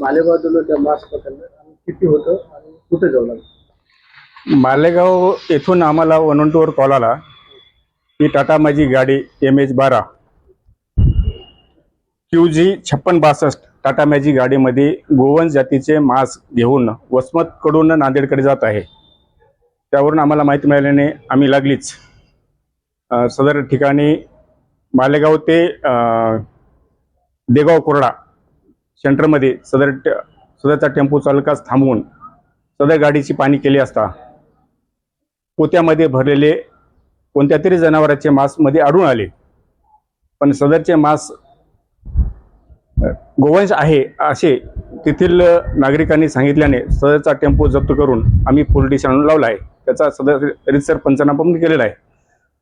मालेगाव त्या मास्क पकडलं. किती होतं आणि कुठे जाऊ लागलं? मालेगाव येथून आम्हाला वन वन टूवर कॉल आला की टाटा माझी गाडी एम एच बारा क्यू जी छप्पन बासष्ट टाटा मॅजिक गाडीमध्ये गोवंश जातीचे मांस घेऊन वसमतकडून नांदेडकडे जात आहे. त्यावरून आम्हाला माहिती मिळाल्याने आम्ही लागलीच. सदर ठिकाणी मालेगाव ते देगाव कोरडा सेंटरमध्ये सदर सदरचा टेम्पो चालकास थांबवून सदर गाडीची पाणी केली असता पोत्यामध्ये भरलेले कोणत्या तरी जनावराचे मांसमध्ये आढळून आले. पण सदरचे मांस गोवंश आहे असे तेथील नागरिकांनी सांगितल्याने सदरचा टेम्पो जप्त करून आम्ही पोलीस आणून लावला आहे. त्याचा सदर रितसर पंचनामा पण केलेला आहे.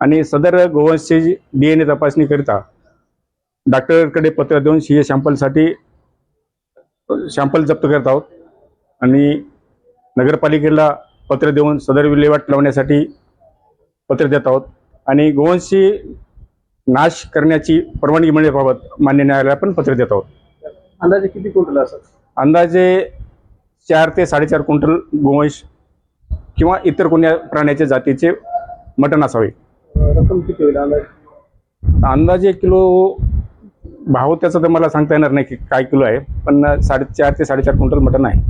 आणि सदर गोवंशची डी एन ए तपासणीकरिता डॉक्टरकडे पत्र देऊन सी ए सॅम्पलसाठी सॅम्पल जप्त करत आहोत. आणि नगरपालिकेला पत्र देऊन सदर विल्हेवाट लावण्यासाठी पत्र देत आहोत. आणि गोवंशी नाश करण्याची परवानगी मिळण्याबाबत मान्य न्यायालयाला पण पत्र देत आहोत. अंदाजे किती क्विंटल असत अंदाजे चार ते साडेचार क्विंटल गोवंश किंवा इतर कोण्या प्राण्याच्या जातीचे मटण असावे. रक्कम किती होईल अंदाजे? अंदाजे किलो भाव त्याचा तर मला सांगता येणार नाही की काय किलो आहे पण साडेचार ते साडेचार क्विंटल मटण आहे.